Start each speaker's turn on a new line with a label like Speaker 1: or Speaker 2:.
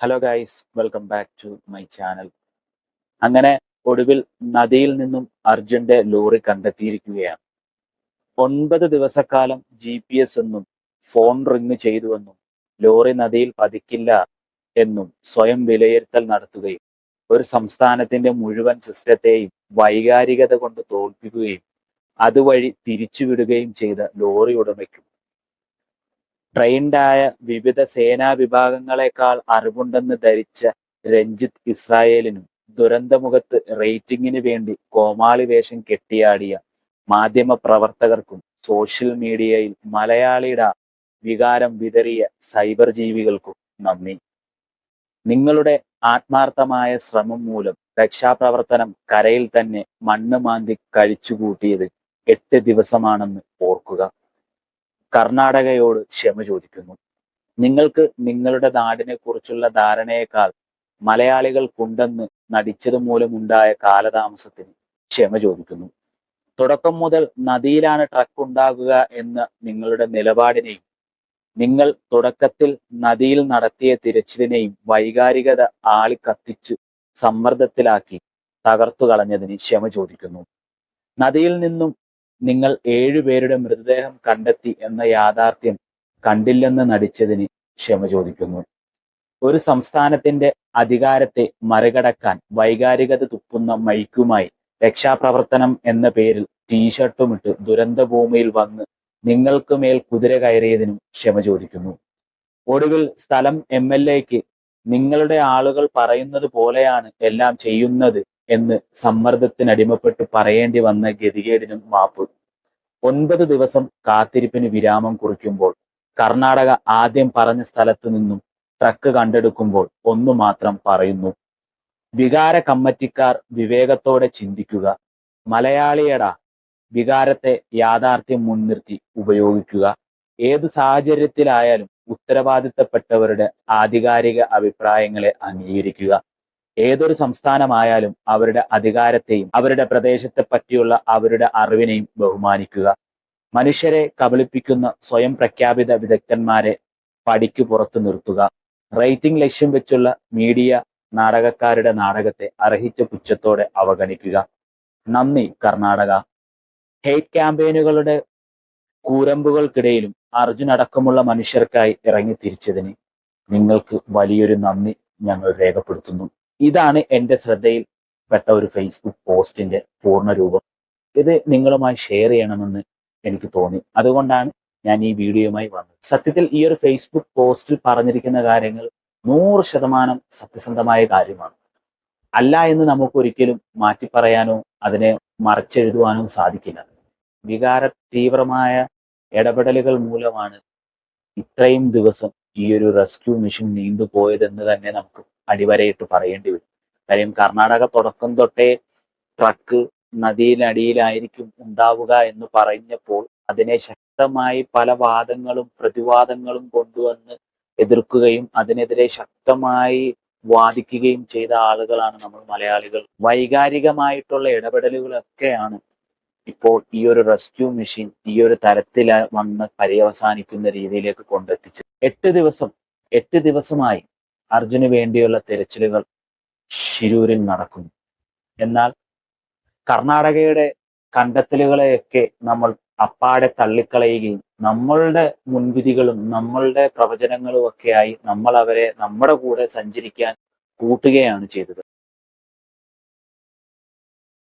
Speaker 1: Hello guys welcome back to my channel അങ്ങനെ ഒടുവിൽ നദിയിൽ നിന്നും അർജുന്റെ ലോറി കണ്ടെത്തിയിരിക്കുകയാണ്. ഒൻപത് ദിവസക്കാലം ജി പി എസ് എന്നും ഫോൺ റിങ് ചെയ്തുവെന്നും ലോറി നദിയിൽ പതിക്കില്ല എന്നും സ്വയം വിലയിരുത്തൽ നടത്തുകയും ഒരു സംസ്ഥാനത്തിന്റെ മുഴുവൻ സിസ്റ്റത്തെയും വൈകാരികത കൊണ്ട് തോൽപ്പിക്കുകയും അതുവഴി തിരിച്ചുവിടുകയും ചെയ്ത ലോറി ഉടമയ്ക്കും ട്രെയിൻഡായ വിവിധ സേനാ വിഭാഗങ്ങളെക്കാൾ അറിവുണ്ടെന്ന് ധരിച്ച രഞ്ജിത്ത് ഇസ്രായേലിനും ദുരന്തമുഖത്ത് റേറ്റിംഗിന് വേണ്ടി കോമാളി വേഷം കെട്ടിയാടിയ മാധ്യമ പ്രവർത്തകർക്കും സോഷ്യൽ മീഡിയയിൽ മലയാളിയുടെ വികാരം വിതറിയ സൈബർ ജീവികൾക്കും നന്ദി. നിങ്ങളുടെ ആത്മാർത്ഥമായ ശ്രമം മൂലം രക്ഷാപ്രവർത്തനം കരയിൽ തന്നെ മണ്ണ് മാന്തി കഴിച്ചുകൂട്ടിയത് എട്ട് ദിവസമാണെന്ന് ഓർക്കുക കർണാടകയോട് ക്ഷമ ചോദിക്കുന്നു. നിങ്ങൾക്ക് നിങ്ങളുടെ നാടിനെ കുറിച്ചുള്ള ധാരണയേക്കാൾ മലയാളികൾക്കുണ്ടെന്ന് നടിച്ചത് മൂലമുണ്ടായ കാലതാമസത്തിന് ക്ഷമ ചോദിക്കുന്നു. തുടക്കം മുതൽ നദിയിലാണ് ട്രക്ക് ഉണ്ടാകുക എന്ന നിങ്ങളുടെ നിലപാടിനെയും നിങ്ങൾ തുടക്കത്തിൽ നദിയിൽ നടത്തിയ തിരച്ചിലിനെയും വൈകാരികത ആളി കത്തിച്ചു സമ്മർദ്ദത്തിലാക്കി തകർത്തു കളഞ്ഞതിന് ക്ഷമ ചോദിക്കുന്നു. നദിയിൽ നിന്നും നിങ്ങൾ ഏഴുപേരുടെ മൃതദേഹം കണ്ടെത്തി എന്ന യാഥാർത്ഥ്യം കണ്ടില്ലെന്ന് നടിച്ചതിന് ക്ഷമ ചോദിക്കുന്നു. ഒരു സംസ്ഥാനത്തിന്റെ അധികാരത്തെ മറികടക്കാൻ വൈകാരികത തുപ്പുന്ന മൈക്കുമായി രക്ഷാപ്രവർത്തനം എന്ന പേരിൽ ടീഷർട്ടുമിട്ട് ദുരന്തഭൂമിയിൽ വന്ന് നിങ്ങൾക്ക് മേൽ കുതിര കയറിയതിനും ക്ഷമ ചോദിക്കുന്നു. ഒടുവിൽ സ്ഥലം എം എൽ എക്ക് നിങ്ങളുടെ ആളുകൾ പറയുന്നത് പോലെയാണ് എല്ലാം ചെയ്യുന്നത് എന്ന് സമ്മർദ്ദത്തിനടിമപ്പെട്ട് പറയേണ്ടി വന്ന ഗതികേടിനും മാപ്പ്. ഒൻപത് ദിവസം കാത്തിരിപ്പിന് വിരാമം കുറിക്കുമ്പോൾ കർണാടക ആദ്യം പറഞ്ഞ സ്ഥലത്ത് നിന്നും ട്രക്ക് കണ്ടെടുക്കുമ്പോൾ ഒന്നു മാത്രം പറയുന്നു. വികാര കമ്മറ്റിക്കാർ വിവേകത്തോടെ ചിന്തിക്കുക. മലയാളിയടാ വികാരത്തെ യാഥാർത്ഥ്യം മുൻനിർത്തി ഉപയോഗിക്കുക. ഏത് സാഹചര്യത്തിലായാലും ഉത്തരവാദിത്തപ്പെട്ടവരുടെ ആധികാരിക അഭിപ്രായങ്ങളെ അംഗീകരിക്കുക. ഏതൊരു സംസ്ഥാനമായാലും അവരുടെ അധികാരത്തെയും അവരുടെ പ്രദേശത്തെ പറ്റിയുള്ള അവരുടെ അറിവിനെയും ബഹുമാനിക്കുക. മനുഷ്യരെ കബളിപ്പിക്കുന്ന സ്വയം പ്രഖ്യാപിത വിദഗ്ധന്മാരെ പടിക്ക് പുറത്തു നിർത്തുക. റേറ്റിംഗ് ലക്ഷ്യം വെച്ചുള്ള മീഡിയ നാടകക്കാരുടെ നാടകത്തെ അർഹിച്ച പുച്ഛത്തോടെ അവഗണിക്കുക. നന്ദി കർണാടക. ഹെയ്റ്റ് ക്യാമ്പയിനുകളുടെ കൂരമ്പുകൾക്കിടയിലും അർജുൻ അടക്കമുള്ള മനുഷ്യർക്കായി ഇറങ്ങി തിരിച്ചതിന് നിങ്ങൾക്ക് വലിയൊരു നന്ദി ഞങ്ങൾ രേഖപ്പെടുത്തുന്നു. ഇതാണ് എന്റെ ശ്രദ്ധയിൽപ്പെട്ട ഒരു ഫേസ്ബുക്ക് പോസ്റ്റിന്റെ പൂർണ രൂപം ഇത് നിങ്ങളുമായി ഷെയർ ചെയ്യണമെന്ന് എനിക്ക് തോന്നി. അതുകൊണ്ടാണ് ഞാൻ ഈ വീഡിയോയുമായി വന്നത്. സത്യത്തിൽ ഈ ഒരു ഫേസ്ബുക്ക് പോസ്റ്റിൽ പറഞ്ഞിരിക്കുന്ന കാര്യങ്ങൾ നൂറ് ശതമാനം സത്യസന്ധമായ കാര്യമാണ്. അല്ല എന്ന് നമുക്ക് ഒരിക്കലും മാറ്റി പറയാനോ അതിനെ മറച്ചെഴുതുവാനോ സാധിക്കില്ല. വികാര തീവ്രമായ ഇടപെടലുകൾ മൂലമാണ് ഇത്രയും ദിവസം ഈ ഒരു റെസ്ക്യൂ മിഷൻ നീണ്ടുപോയതെന്ന് തന്നെ നമുക്ക് അടിവരയിട്ട് പറയേണ്ടി വരും. കാര്യം കർണാടക തുടക്കം തൊട്ടേ ട്രക്ക് നദിയിലടിയിലായിരിക്കും ഉണ്ടാവുക എന്ന് പറഞ്ഞപ്പോൾ അതിനെ ശക്തമായി പല വാദങ്ങളും പ്രതിവാദങ്ങളും കൊണ്ടുവന്ന് എതിർക്കുകയും അതിനെതിരെ ശക്തമായി വാദിക്കുകയും ചെയ്ത ആളുകളാണ് നമ്മൾ മലയാളികൾ. വൈകാരികമായിട്ടുള്ള ഇടപെടലുകളൊക്കെയാണ് ഇപ്പോൾ ഈ ഒരു റെസ്ക്യൂ മെഷീൻ ഈ ഒരു തരത്തിൽ വന്ന് പര്യവസാനിക്കുന്ന രീതിയിലേക്ക് കൊണ്ടെത്തിച്ചത്. എട്ട് ദിവസം എട്ട് ദിവസമായി അർജുന് വേണ്ടിയുള്ള തിരച്ചിലുകൾ ശിരൂരിൽ നടക്കുന്നു. എന്നാൽ കർണാടകയുടെ കണ്ടെത്തലുകളെയൊക്കെ നമ്മൾ അപ്പാടെ തള്ളിക്കളയുകയും നമ്മളുടെ മുൻവിധികളും നമ്മളുടെ പ്രവചനങ്ങളും ഒക്കെയായി നമ്മൾ അവരെ നമ്മുടെ കൂടെ സഞ്ചരിക്കാൻ കൂട്ടുകയാണ് ചെയ്തത്.